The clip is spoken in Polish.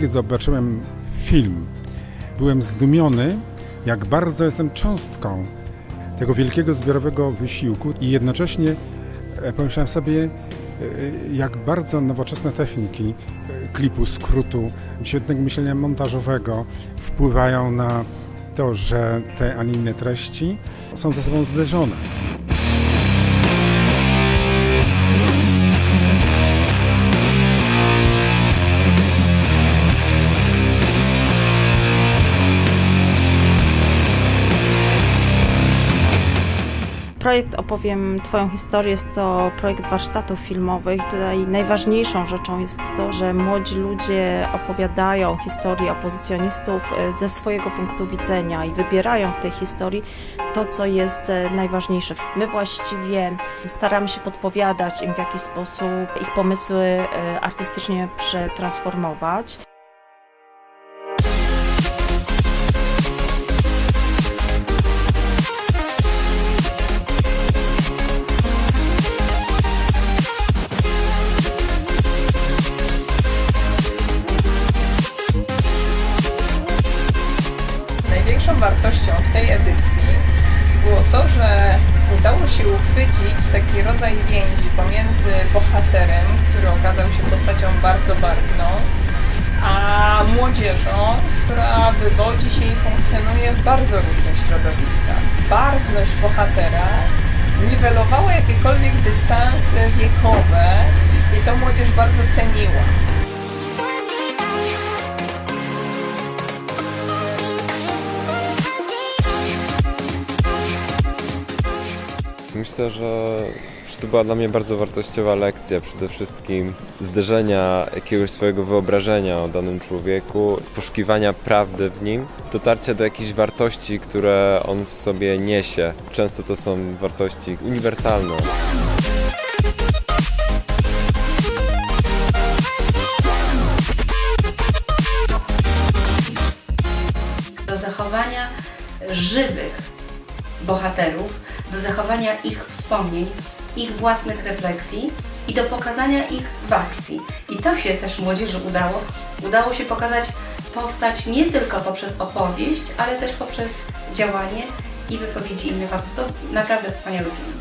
kiedy zobaczyłem film, byłem zdumiony, jak bardzo jestem cząstką tego wielkiego zbiorowego wysiłku i jednocześnie e, pomyślałem sobie, e, jak bardzo nowoczesne techniki e, klipu, skrótu, świetnego myślenia montażowego wpływają na to, że te, a nie inne treści są ze sobą zderzone. Projekt Opowiem Twoją historię jest to projekt warsztatów filmowych. Tutaj najważniejszą rzeczą jest to, że młodzi ludzie opowiadają historię opozycjonistów e, ze swojego punktu widzenia i wybierają w tej historii to, co jest e, najważniejsze. My właściwie staramy się podpowiadać im, w jaki sposób ich pomysły e, artystycznie przetransformować. Wartością w tej edycji było to, że udało się uchwycić taki rodzaj więzi pomiędzy bohaterem, który okazał się postacią bardzo barwną, a młodzieżą, która wywodzi się i funkcjonuje w bardzo różnych środowiskach. Barwność bohatera niwelowała jakiekolwiek dystanse wiekowe i to młodzież bardzo ceniła. Myślę, że to była dla mnie bardzo wartościowa lekcja. Przede wszystkim zderzenia jakiegoś swojego wyobrażenia o danym człowieku, poszukiwania prawdy w nim, dotarcia do jakichś wartości, które on w sobie niesie. Często to są wartości uniwersalne. do zachowania żywych bohaterów, do zachowania ich wspomnień, ich własnych refleksji i do pokazania ich w akcji. I to się też młodzieży udało. Udało się pokazać postać nie tylko poprzez opowieść, ale też poprzez działanie i wypowiedzi innych osób. To naprawdę wspaniały film.